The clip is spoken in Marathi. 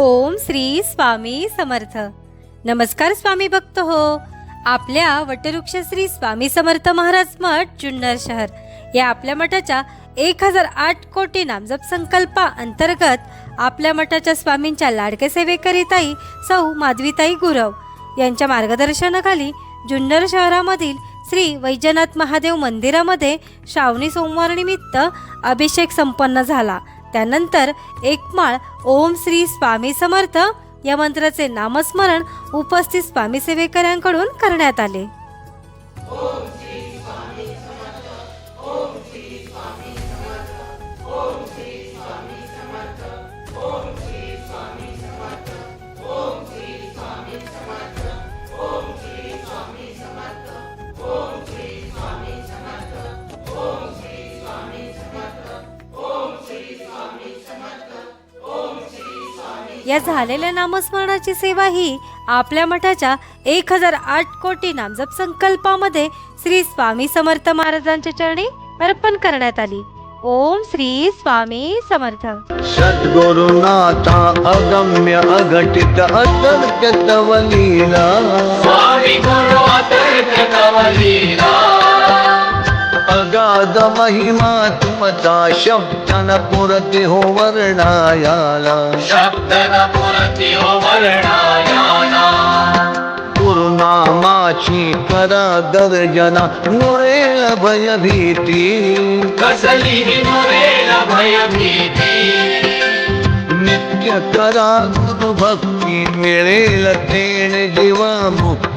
ओम श्री स्वामी समर्थ. नमस्कार स्वामी भक्त हो. आपल्या वटवृक्ष श्री स्वामी समर्थ महाराज मठ जुन्नर शहर. या आपल्या मठाच्या एक हजार आठ कोटी नामजप संकल्पा अंतर्गत आपल्या मठाच्या स्वामींच्या लाडके सेवेकरीताई सौ माधवीताई गुरव यांच्या मार्गदर्शनाखाली जुन्नर शहरामधील श्री वैजनाथ महादेव मंदिरामध्ये श्रावणी सोमवारनिमित्त अभिषेक संपन्न झाला. त्यानंतर एकमाळ ओम श्री स्वामी समर्थ या मंत्राचे नामस्मरण उपस्थित स्वामी सेवेकऱ्यांकडून करण्यात आले. या झालेल्या नामस्मरणाची सेवा ही आपल्या मठाच्या एक हजार आठ कोटी नामजप संकल्पामध्ये श्री स्वामी समर्थ महाराजांच्या चरणी अर्पण करण्यात आली. ओम श्री स्वामी समर्थ. सद्गुरुनाथा अगम्य अघटित अतर्क तव लीला स्वामी गुरु अतर्क कवलीला अगाध महिमा तुमचा शब्द न पुरते हो वर्णायाला. शब्दन पुरती हो वर्णायाना गुरुनामाची करा गर्जना मुळेल भयभीती कसली ही नुरेल भयभीती नित्य करा गुरु भक्ती मिळेल तेण जीवा मुक्ती